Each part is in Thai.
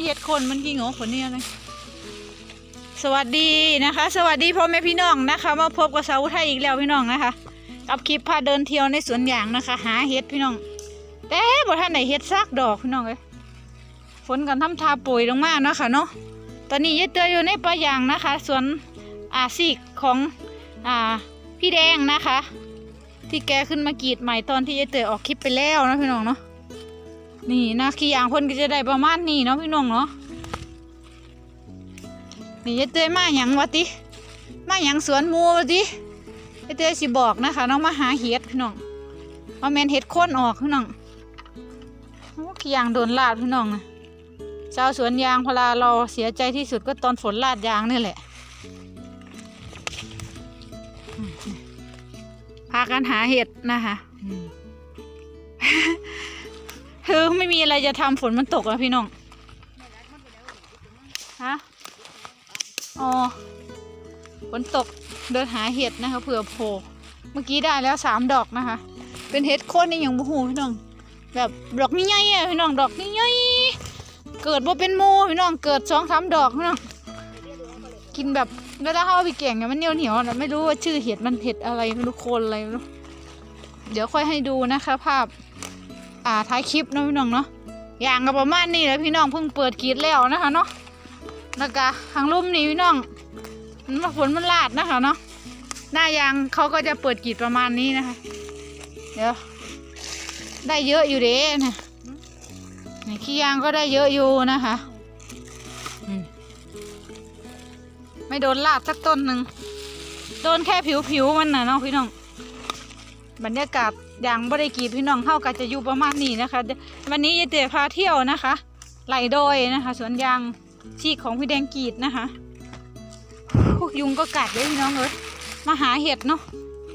ี่เห็ดคนมันกี่งกคนนี้อะไรสวัสดีนะคะ สวัสดีพ่อแม่พี่น้องนะคะ มาพบกับสาวไทยอีกแล้วพี่น้องนะคะ กับคลิปพาเดินเที่ยวในสวนยางนะคะ หาเห็ดพี่น้อง แต่บ่ท่านไหนเห็ดซากดอกพี่น้องเลยฝนกันทำทาปุ๋ยลงมาเนาะค่ะเนาะตอนนี้ยายเตยอยู่ในป่ายางนะคะสวนอาซีกของอ่าพี่แดงนะคะ ที่แกขึ้นมากรีดใหม่ตอนที่ยายเตยออกคลิปไปแล้วนะพี่น้องเนาะ นี่นะขี้ยางพ่นก็จะได้ประมาณนี้เนาะพี่น้องเนาะนี่ยายเตยมาหยังวะติมาหยังสวนมูวะติยายเตยสิบอกนะคะน้องมาหาเห็ดพี่น้องว่าแมนเห็ดโค่นออกพี่น้องโอ้ขี้ยางโดนลาดพี่น้องนะชาวสวนยางพลาเราเสียใจที่สุดก็ตอนฝนลาดยางนี่แหละพากันหาเห็ดนะคะ คือไม่มีอะไรจะทำฝนมันตกอะพี่น้อง ฮะ อ๋อ ฝนตกเดินหาเห็ดนะคะเผื่อโผล่เมื่อกี้ได้แล้วสามดอกนะคะ เป็นเห็ดโคนในอย่างบูหูพี่น้อง แบบดอกนี้ใหญ่อะพี่น้องดอกนี้ใหญ่เกิดว่าเป็นหมูพี่น้องเกิดสองสามดอกพี่น้องกินแบบเวลาเขาเอาไปแกงเนี่ยมันเหนียวเหนียวไม่รู้ว่าชื่อเห็ดมันเห็ดอะไรไม่รู้โคนอะไรไม่รู้เดี๋ยวค่อยให้ดูนะคะภาพ อ่าท้ายคลิปเนาะพี่น้องเนาะอย่างก็ประมาณนี้แหละพี่น้องเพิ่งเปิดกรีดแล้วนะคะเนาะแล้วก็ทางลุ่มนี้พี่น้องมันฝนมันลาดนะคะเนาะหน้ายางเขาก็จะเปิดกรีดประมาณนี้นะคะเดี๋ยวได้เยอะอยู่เด้นะนี่ขี้ยางก็ได้เยอะอยู่นะคะไม่โดนลาดสักต้นหนึ่งโดนแค่ผิวๆมันนะเนาะพี่น้อง บรรยากาศอย่างบริกีพี่น้องเข้ากันจะอยู่ประมาณนี้นะคะ วันนี้ยายเต๋พาเที่ยวนะคะไหลโดยนะคะสวนยางชีกของพี่แดงกีดนะคะพวกยุงก็กัดเลยพี่น้องเอยมาหาเห็ดเนาะ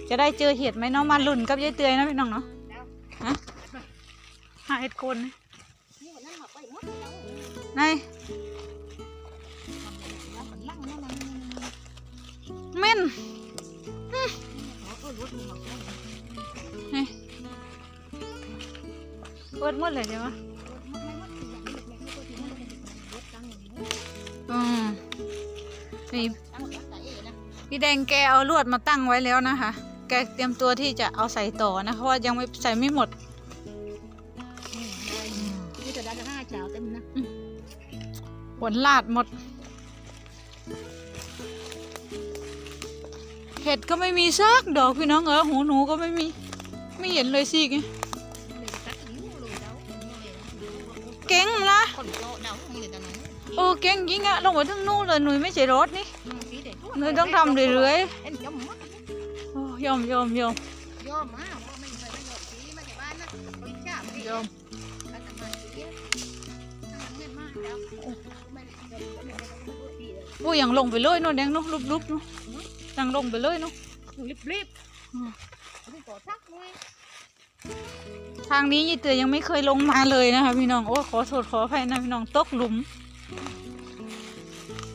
จะได้เจอเห็ดไหมเนาะมาลุ่นกับยายเตยนะพี่น้องเนาะฮะหาเห็ดคนไหนเม่นนี่ เปิดหมดเลยใช่ไหมอืมนี่พี่แดงแกเอาลวดมาตั้งไว้แล้วนะคะ แกเตรียมตัวที่จะเอาใส่ต่อนะคะเพราะว่ายังไม่ใส่ไม่หมดนี่จะได้จะห้าเช้าเต็มนะผลลาดหมด เห็ดก็ไม่มีซากดอกพี่น้องเออหูหนูก็ไม่มี ไม่เห็นเลยสิไงเลยตัดนิ้วเลยเดาเก่งนะคนโตเดาเลยตอนนั้นโอ้เก่งจริงอะลงไปทั้งนู่นเลยหนุ่ยไม่ใช่รถนี่สีเด็กหนุ่ยต้องทำเรื่อยเอ็นยอมมดๆโอ้ยอมยอมยอมยอมมาเพราะไม่เคยไม่ยอมสีมาจากบ้านนะคนชาไม่ยอมอาตมาสีเงี้ยมากแล้วไม่ได้ยอมไม่ได้พูดดีเลยโอ้ยยังลงไปเลยนู่นแดงนู่นลุบๆนู่น ยังลงไปเลยนู่นรีบรีบรีบต่อทักเลยทางนี้ยี่เตือยังไม่เคยลงมาเลยนะคะพี่น้องโอ้ขอโทษขออภัยนะพี่น้องตกหลุม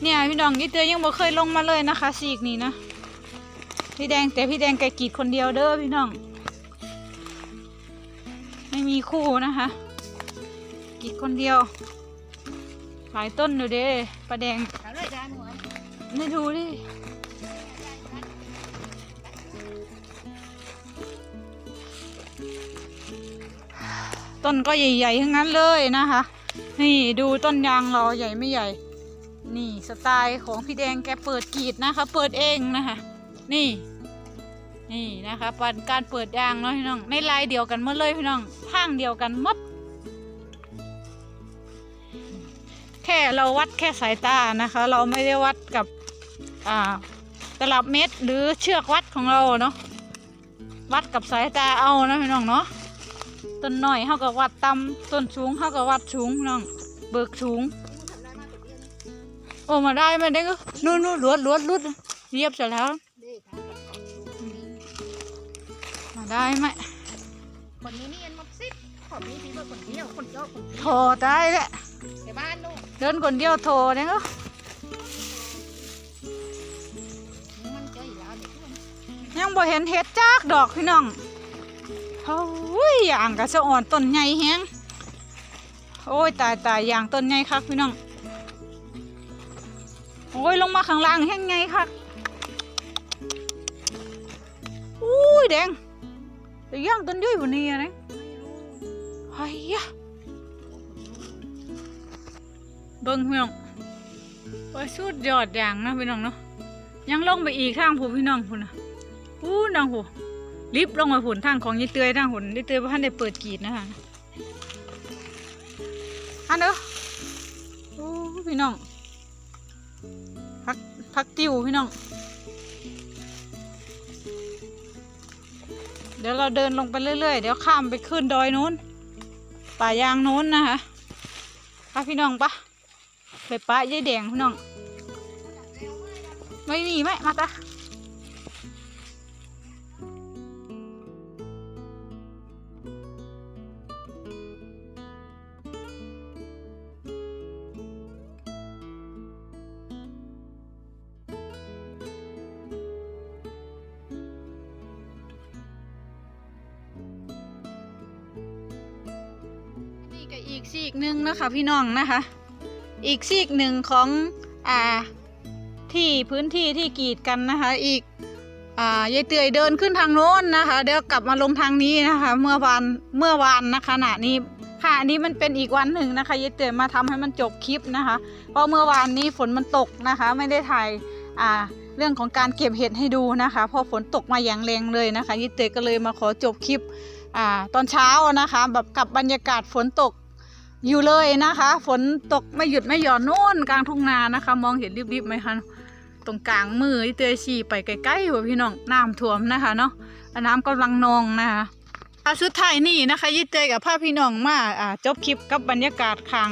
เนี่ยพี่น้องยี่เตือยังบ่เคยลงมาเลยนะคะสีกนี้นะพี่แดงแต่พี่แดงแกกรีดคนเดียวเด้อพี่น้อง ไม่มีคู่นะคะกรีดคนเดียว หลายต้นอยู่เด้ประแดงถามเลยจ้าหนูไม่ดูดิ ต้นก็ใหญ่ๆทั้งนั้นเลยนะคะ นี่ดูต้นยางเราใหญ่ไม่ใหญ่ นี่สไตล์ของพี่แดงแกเปิดกรีดนะคะ เปิดเองนะคะ นี่ นี่นะคะปันการเปิดยางเนาะพี่น้องในลายเดียวกันมดเลยพี่น้องทางเดียวกันหมดแค่เราวัดแค่สายตานะคะ เราไม่ได้วัดกับอ่าตลับเม็ดหรือเชือกวัดของเราเนาะวัดกับสายตาเอานะพี่น้องเนาะ ต้นน้อยเขากับวัดต่ำต้นสูงเขากับวัดสูงพี่น้องเบิกสูง โอ้มาได้มาได้ก็นู่นนู่นลวดลวดลุดเรียบเสร็จแล้วมาได้ไหมคนนี้นี่เอ็นมักซิดคนนี้ดีกว่าคนเดียวคนเดียวคนเดียวโถได้แหละในบ้านนู่นเดินคนเดียวโถเนี่ยก็มันเจออีกแล้วเด็กทุกคนยังบ่เห็นเห็ดจากดอกพี่น้อง เฮ้ยอย่างกระสะอ่อนต้นใหญ่แฮงโอ้ยตายตายอย่างต้นไงครับพี่น้องโอ้ยลงมาข้างล่างแห้งไงครับอุ้ยแดงแต่ย่างต้นย่อยว่านี้อะนะไอ้ยะเบิ้งพี่น้องว่าสุดยอดอย่างนะพี่น้องเนาะยังลงไปอีกทางผู้พี่น้องพุ่นนะอู้น้องผู้ ลิฟต์ลงไปผุนทางของยี่เตยทางผุนยี่เตยพ่านได้เปิดกรีดนะคะอันเด้อโอ้พี่น้องพักพักติวพี่น้อง เดี๋ยวเราเดินลงไปเรื่อยๆ เดี๋ยวข้ามไปขึ้นดอยนู้น ป่ายางนู้นนะคะพาพี่น้องปะไปป้ายายแดงพี่น้อง ไม่มีไหมมาตา อีกซีกหนึ่งนะคะพี่น้องนะคะ อีกซีกหนึ่งของอ่าที่พื้นที่ที่กีดกันนะคะ อีกอ่ายายเตยเดินขึ้นทางโน้นนะคะ เดี๋ยวกลับมาลงทางนี้นะคะ เมื่อวานเมื่อวานนะคะขณะนี้ค่ะอันนี้มันเป็นอีกวันหนึ่งนะคะยายเตยมาทำให้มันจบคลิปนะคะ เพราะเมื่อวานนี้ฝนมันตกนะคะ ไม่ได้ถ่ายอ่าเรื่องของการเก็บเห็ดให้ดูนะคะพอฝนตกมาอย่างแรงเลยนะคะยายเตยก็เลยมาขอจบคลิปอ่าตอนเช้านะคะ แบบกับบรรยากาศฝนตก อยู่เลยนะคะ ฝนตกไม่หยุดไม่หย่อนโน่นกลางทุ่งนานะคะ มองเห็นริบๆไหมคะตรงกลางมือที่เตยชีไปใกล้ๆอยู่พี่น้องน้ำท่วมนะคะเนาะน้ำกำลังนองนะคะอาสุดท้ายนี่นะคะยิเตยกับภาพพี่น้องมาอ่าจบคลิปกับบรรยากาศข้าง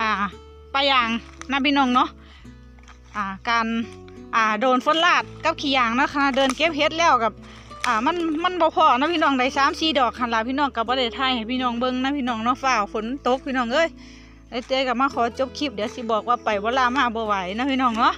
อ่าปะยางนะพี่น้องเนาะอ่าการอ่าโดนฝนลาดกับขี้ยางนะคะ เดินเก็บเห็ดแล้วกับ อ่ามันมันบ่พอนะพี่น้องได้สามสี่ดอกคันลาพี่น้องกับบ่ได้ถ่ายให้พี่น้องเบิ้งนะพี่น้องเนาะฝ้าวฝนตกพี่น้องเอ้ยไอ้เต้กับมาขอจบคลิปเดี๋ยวสิบอกว่าไปเวลามาบ่ไหวนะพี่น้องเนาะ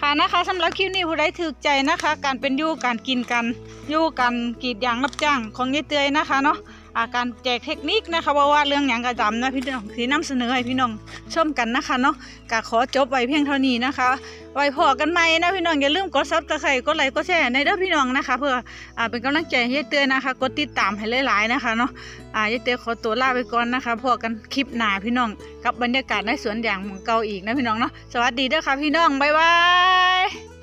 ค่ะนะคะสำหรับคลิปนี้ผู้ใดถือใจนะคะ การเป็นยู่การกินกันยู่กันกรีดยางรับจ้างของยายเตยนะคะเนาะ อาการแจกเทคนิคนะคะว่าว่าเรื่องหยังกระจำนะพี่น้องที่นำเสนอให้พี่น้องชมกันนะคะเนาะก็ขอจบไว้เพียงเท่านี้นะคะ ไว้พอกันใหม่นะพี่น้องอย่าลืมกดซับสไครต์กดไลค์กดแชร์ในเด้อพี่น้องนะคะ เพื่ออ่าเป็นกำลังใจให้ยายเตือนนะคะ กดติดตามให้หลายๆนะคะเนาะอ่ายายเตือขอตัวลาไปก่อนนะคะพอกันคลิปหน้าพี่น้องกับบรรยากาศในสวนยางของเก่าอีกนะพี่น้องเนาะสวัสดีเด้อค่ะพี่น้องบ๊ายบาย